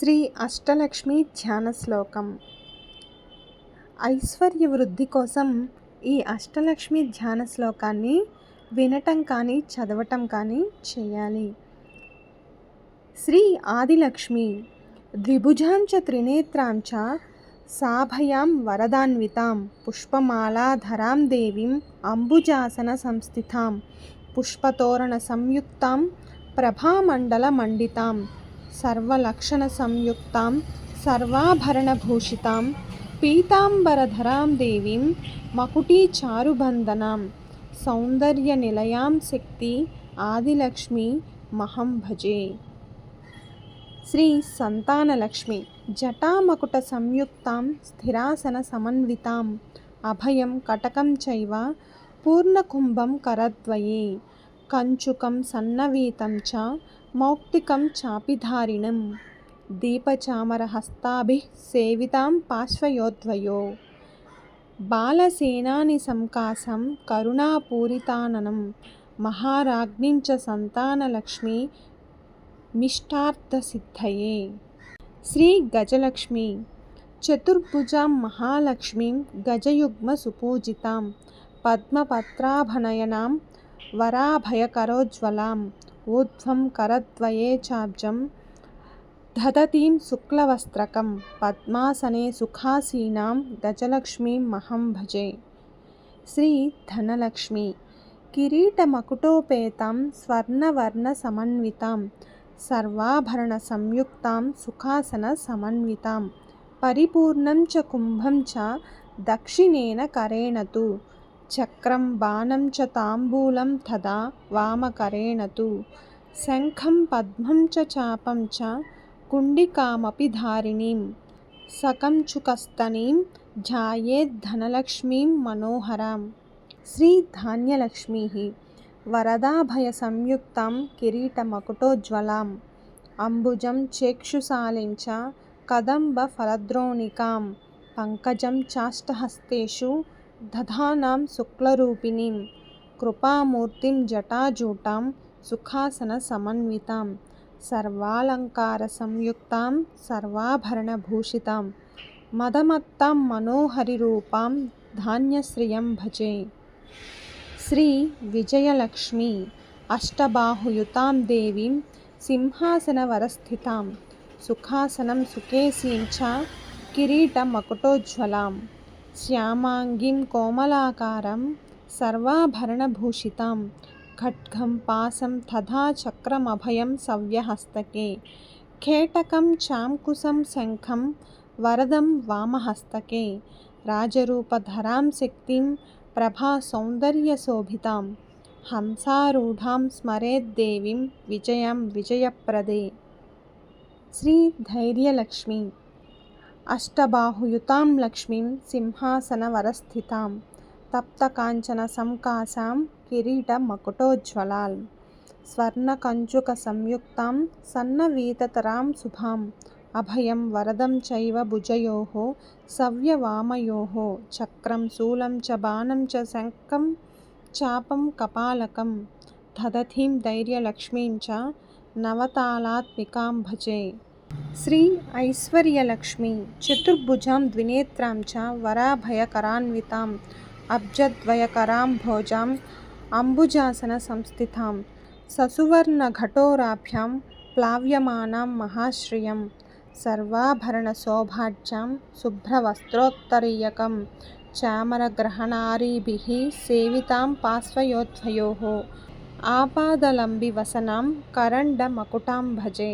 శ్రీ అష్టలక్ష్మి ధ్యాన శ్లోకం. ఐశ్వర్య వృద్ధి కోసం ఈ అష్టలక్ష్మి ధ్యాన శ్లోకాన్ని వినటం కానీ చదవటం కానీ చేయాలి. శ్రీ ఆదిలక్ష్మి ద్విభుజాంచ త్రినేత్రాంచ సాభయాం వరదాన్వితాం పుష్పమాలాధరాం దేవీం అంబుజాసన సంస్థితాం పుష్పతోరణ సంయుక్తాం ప్రభామండల మండితాం సర్వలక్షణ సంయుక్తాం సర్వాభరణభూషితాం పీతాంబరధరాం దేవీం మకుటీచారుబంధనాం సౌందర్యనిలయాం శక్తి ఆదిలక్ష్మి మహం భజే శ్రీ సంతానలక్ష్మి జటామకుట సంయుక్తాం స్థిరాసన సమన్వితాం అభయం కటకం చైవ పూర్ణకుంభం కరద్వయే కంచుకం సన్నవీతం చ మౌక్తికం చాపిధారిణం. దీపచామరహస్తాభిः సేవితాం పార్శ్వయోద్వయో బాలసేనాని సంకాసం కరుణాపూరితాననం. మహారాజ్ఞించ సంతానలక్ష్మి మిష్టార్థసిద్ధయే. శ్రీ గజలక్ష్మి. చతుర్భుజాం మహాలక్ష్మీం గజయుగ్మ సుపూజితాం. పద్మపత్రాభనయనాం వరాభయకరోజ్వలాం. ఊర్ధ్వం కరద్వయే చాబ్జం దదతీం శుక్లవస్త్రకం పద్మాసనే సుఖాసీనాం గజలక్ష్మీం మహం భజే. శ్రీ ధనలక్ష్మి కిరీటమకుటోపేతాం స్వర్ణవర్ణసమన్వితాం సర్వాభరణ సంయుక్తాం సుఖాసన సమన్వితాం పరిపూర్ణం చ కుంభం చ దక్షిణేన కరేణ తు చక్రం బాణం చ తాంబూలం తదా వామకరేణ తు. శంఖం పద్మం చ చాపం చ కుండికామపి ధారిణీం. సకంచుకస్తనీం ధ్యాయేద్ధనలక్ష్మీం మనోహరాం. శ్రీ ధాన్యలక్ష్మీ వరదాభయసంయుక్తాం కిరీటమకుటోజ్వలాం అంబుజం చేక్షుశాలిం చ కదంబఫలద్రోణికాం పంకజం చాష్టహస్తేషు దధానాం శుక్లరూపిణీం కృపామూర్తిం జటాజూటాం సుఖాసన సమన్వితాం సర్వాలంకార సంయుక్తాం సర్వాభరణభూషితాం మదమత్తాం మనోహరిరూపాం ధాన్యశ్రియం భజే శ్రీ విజయలక్ష్మి అష్టబాహుయుతాం దేవీం సింహాసనవరస్థితాం సుఖాసనం సుకేశీం చ కిరీటమకుటోజ్వలాం श्यामाङ्गीं कोमलाकारं सर्वाभरणभूषितां खड्गं पासं तथा चक्रमभयं सव्यहस्तके, खेटकं चाङ्कुशं शङ्खं वरदं वामहस्तके, राजरूपधरां शक्तिं प्रभासौन्दर्यशोभितां, हंसारूढां स्मरेद्देवीं विजयां विजयप्रदे। श्रीधैर्यलक्ष्मी। అష్టబాహుయుతాం లక్ష్మీం సింహాసనవరస్థితాం తప్తకాంచన సంకాసాం కిరీటమకుటోజ్వలాం స్వర్ణకంచుక సంయుక్తాం సన్నవీతతరాం శుభాం అభయం వరదం చైవ భుజయో సవ్యవామయో చక్రం శూలం చ బాణం చ శంఖం చాపం కపాలకం దదతీం ధైర్యలక్ష్మీం చ నవతాళాత్మికాం భజే శ్రీ ఐశ్వర్యలక్ష్మి చతుర్భుజాం ద్వినేత్రాం చ వరాభయకరాన్వితాం అబ్జద్వయకరాం భోజాం అంబుజాసన సంస్థితాం ససువర్ణఘటోరాభ్యాం ప్లావ్యమానాం మహాశ్రియం సర్వాభరణశోభాఢ్యాం శుభ్రవస్త్రోత్తరీయకం చామరగ్రహణారీభిः సేవితాం పార్శ్వయోద్వయోः ఆపాదలంబివసనాం కరండమకుటాం భజే